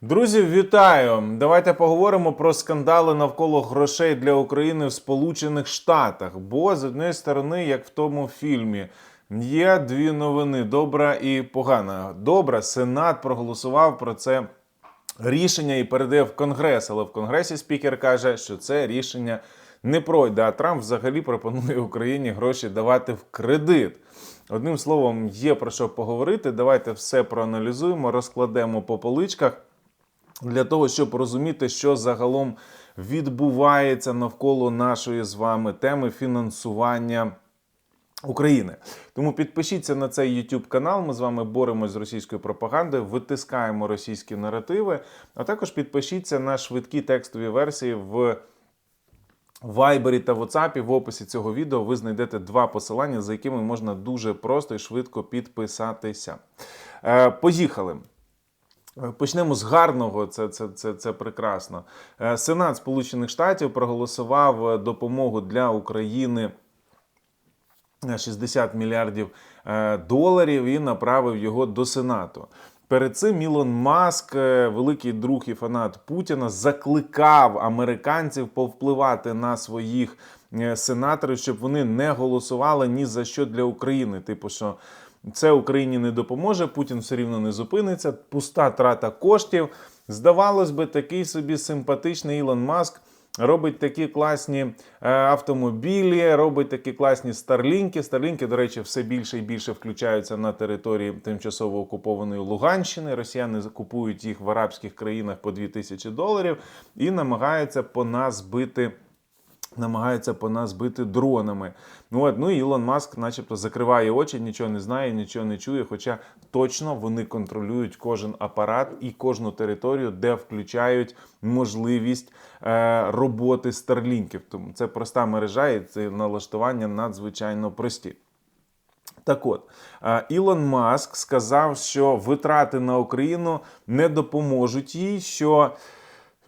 Друзі, вітаю! Давайте поговоримо про скандали навколо грошей для України в Сполучених Штатах. Бо з однієї сторони, як в тому фільмі, є дві новини: добра і погана. Добра, Сенат проголосував про це рішення і передає в Конгрес. Але в Конгресі спікер каже, що це рішення не пройде. А Трамп взагалі пропонує Україні гроші давати в кредит. Одним словом, є про що поговорити. Давайте все проаналізуємо, розкладемо по поличках для того, щоб розуміти, що загалом відбувається навколо нашої з вами теми фінансування. України. Тому підпишіться на цей YouTube канал. Ми з вами боремось з російською пропагандою, витискаємо російські наративи. А також підпишіться на швидкі текстові версії в Вайбері та WhatsApp. В описі цього відео ви знайдете два посилання, за якими можна дуже просто і швидко підписатися. Е, поїхали. Почнемо з гарного, це, це, це, це прекрасно. Е, Сенат Сполучених Штатів проголосував е, допомогу для України. 60 мільярдів е, доларів і направив його до Сенату. Перед цим Ілон Маск, е, великий друг і фанат Путіна, закликав американців повпливати на своїх е, сенаторів, щоб вони не голосували ні за що для України. Типу, що це Україні не допоможе, Путін все рівно не зупиниться. Пуста трата коштів. Здавалось би, такий собі симпатичний Ілон Маск. Робить такі класні е, автомобілі, робить такі класні старлінки. Старлінки, до речі, все більше і більше включаються на території тимчасово окупованої Луганщини. Росіяни купують їх в арабських країнах по 2000 доларів і намагаються по нас бити. Намагаються по нас бити дронами. Ну от ну і Ілон Маск, начебто, закриває очі, нічого не знає, нічого не чує. Хоча точно вони контролюють кожен апарат і кожну територію, де включають можливість е, роботи старлінків. Тому це проста мережа, і це налаштування надзвичайно прості. Так от, е, Ілон Маск сказав, що витрати на Україну не допоможуть їй. що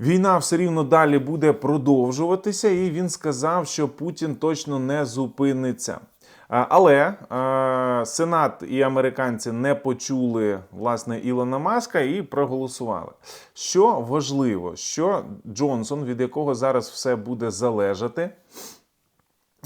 Війна все рівно далі буде продовжуватися, і він сказав, що Путін точно не зупиниться. Але е, Сенат і американці не почули власне Ілона Маска і проголосували. Що важливо, що Джонсон, від якого зараз все буде залежати.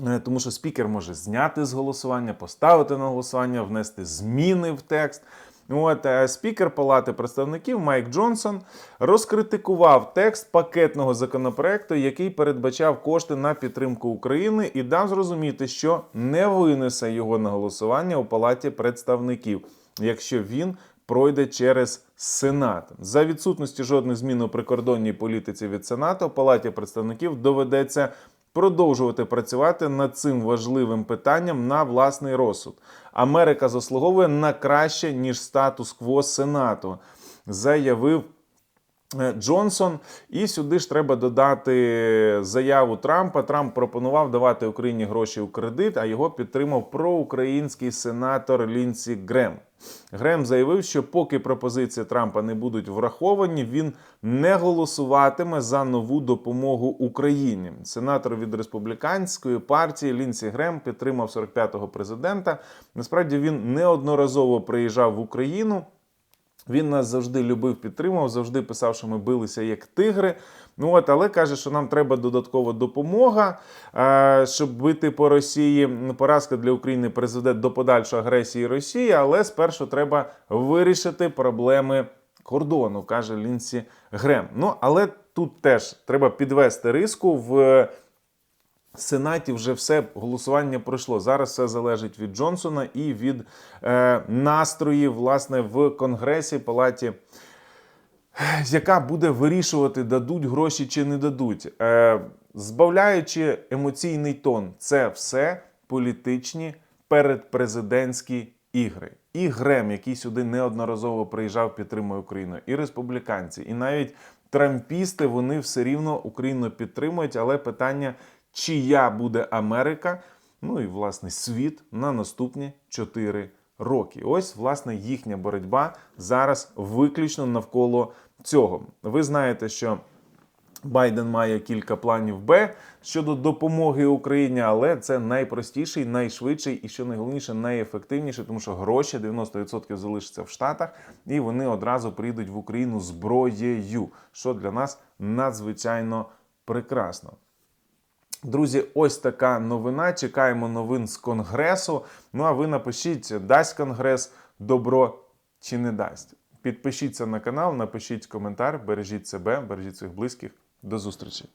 Е, Тому що спікер може зняти з голосування, поставити на голосування, внести зміни в текст. От е, спікер Палати представників Майк Джонсон розкритикував текст пакетного законопроекту, який передбачав кошти на підтримку України, і дав зрозуміти, що не винесе його на голосування у Палаті представників, якщо він пройде через Сенат. За відсутності жодних змін у прикордонній політиці від Сенату Палаті представників доведеться продовжувати працювати над цим важливим питанням на власний розсуд. Америка заслуговує на краще ніж статус-кво Сенату, заявив. Е, Джонсон, і сюди ж треба додати заяву Трампа. Трамп пропонував давати Україні гроші у кредит, а його підтримав проукраїнський сенатор Лінсі Грем. Грем заявив, що поки пропозиції Трампа не будуть враховані, він не голосуватиме за нову допомогу Україні. Сенатор від республіканської партії Лінсі Грем підтримав 45-го президента. Насправді він неодноразово приїжджав в Україну. Він нас завжди любив, підтримував, завжди писав, що ми билися як тигри. Ну от, але каже, що нам треба додаткова допомога, е, щоб бити по Росії. Поразка для України призведе до подальшої агресії Росії, але спершу треба вирішити проблеми кордону, каже Лінсі Грем. Ну але тут теж треба підвести риску в. Сенаті вже все голосування пройшло. Зараз все залежить від Джонсона і від е, настроїв власне в Конгресі Палаті, яка буде вирішувати, дадуть гроші чи не дадуть. Е, збавляючи емоційний тон, це все політичні передпрезидентські ігри. І Грем, який сюди неодноразово приїжджав, підтримує Україну, і республіканці, і навіть трампісти вони все рівно Україну підтримують, але питання чия буде Америка, ну і власне світ на наступні 4 роки. Ось власне їхня боротьба зараз виключно навколо цього. Ви знаєте, що Байден має кілька планів Б щодо допомоги Україні, але це найпростіший, найшвидший і що найголовніше, найефективніший, тому що гроші 90% залишаться в Штатах, і вони одразу прийдуть в Україну зброєю, що для нас надзвичайно прекрасно. Друзі, ось така новина. Чекаємо новин з Конгресу. Ну а ви напишіть, дасть Конгрес добро чи не дасть. Підпишіться на канал, напишіть коментар, бережіть себе, бережіть своїх близьких. До зустрічі!